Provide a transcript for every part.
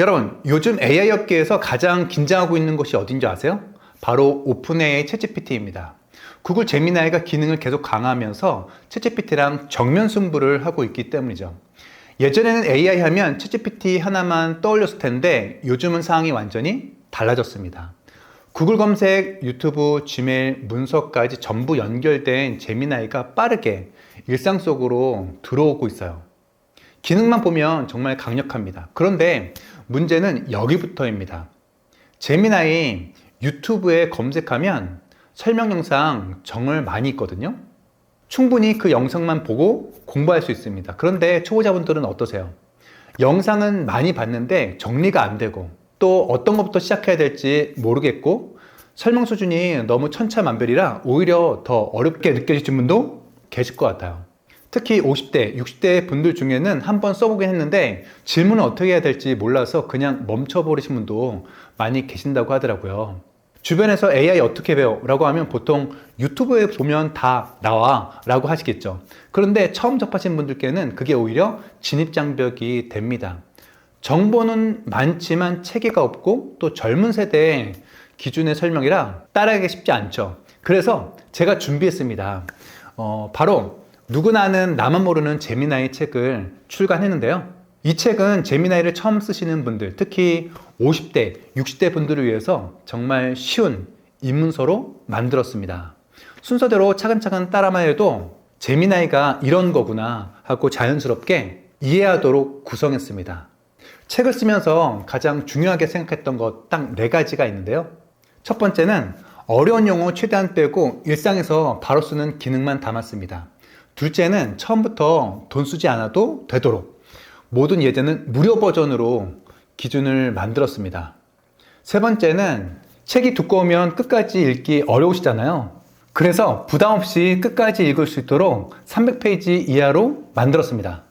여러분, 요즘 AI 업계에서 가장 긴장하고 있는 곳이 어딘지 아세요? 바로 오픈 AI 챗GPT입니다. 구글 제미나이가 기능을 계속 강화하면서 챗GPT랑 정면 승부를 하고 있기 때문이죠. 예전에는 AI 하면 챗GPT 하나만 떠올렸을 텐데 요즘은 상황이 완전히 달라졌습니다. 구글 검색, 유튜브, 지메일, 문서까지 전부 연결된 제미나이가 빠르게 일상 속으로 들어오고 있어요. 기능만 보면 정말 강력합니다. 그런데 문제는 여기부터입니다. 제미나이 유튜브에 검색하면 설명 영상 정말 많이 있거든요. 충분히 그 영상만 보고 공부할 수 있습니다. 그런데 초보자분들은 어떠세요? 영상은 많이 봤는데 정리가 안 되고 또 어떤 것부터 시작해야 될지 모르겠고 설명 수준이 너무 천차만별이라 오히려 더 어렵게 느껴지신 분도 계실 것 같아요. 특히 50대, 60대 분들 중에는 한번 써보긴 했는데 질문을 어떻게 해야 될지 몰라서 그냥 멈춰버리신 분도 많이 계신다고 하더라고요. 주변에서 AI 어떻게 배워? 라고 하면 보통 유튜브에 보면 다 나와 라고 하시겠죠. 그런데 처음 접하신 분들께는 그게 오히려 진입장벽이 됩니다. 정보는 많지만 체계가 없고 또 젊은 세대 기준의 설명이라 따라하기 쉽지 않죠. 그래서 제가 준비했습니다. 어, 바로 누구나 아는 나만 모르는 제미나이 책을 출간했는데요. 이 책은 제미나이를 처음 쓰시는 분들, 특히 50대, 60대 분들을 위해서 정말 쉬운 입문서로 만들었습니다. 순서대로 차근차근 따라만 해도 제미나이가 이런 거구나 하고 자연스럽게 이해하도록 구성했습니다. 책을 쓰면서 가장 중요하게 생각했던 것 딱 네 가지가 있는데요. 첫 번째는 어려운 용어 최대한 빼고 일상에서 바로 쓰는 기능만 담았습니다. 둘째는 처음부터 돈 쓰지 않아도 되도록 모든 예제는 무료 버전으로 기준을 만들었습니다. 세 번째는 책이 두꺼우면 끝까지 읽기 어려우시잖아요. 그래서 부담 없이 끝까지 읽을 수 있도록 300페이지 이하로 만들었습니다.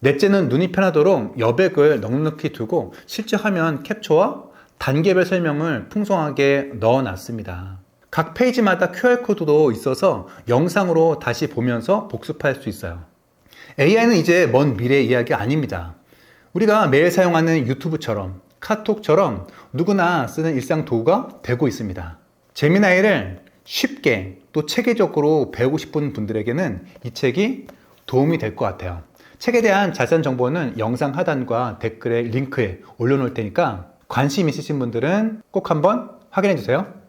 넷째는 눈이 편하도록 여백을 넉넉히 두고 실제 화면 캡처와 단계별 설명을 풍성하게 넣어 놨습니다. 각 페이지마다 QR코드도 있어서 영상으로 다시 보면서 복습할 수 있어요. AI는 이제 먼 미래 이야기 아닙니다. 우리가 매일 사용하는 유튜브처럼 카톡처럼 누구나 쓰는 일상 도구가 되고 있습니다. 제미나이를 쉽게 또 체계적으로 배우고 싶은 분들에게는 이 책이 도움이 될 것 같아요. 책에 대한 자세한 정보는 영상 하단과 댓글에 링크에 올려놓을 테니까 관심 있으신 분들은 꼭 한번 확인해 주세요.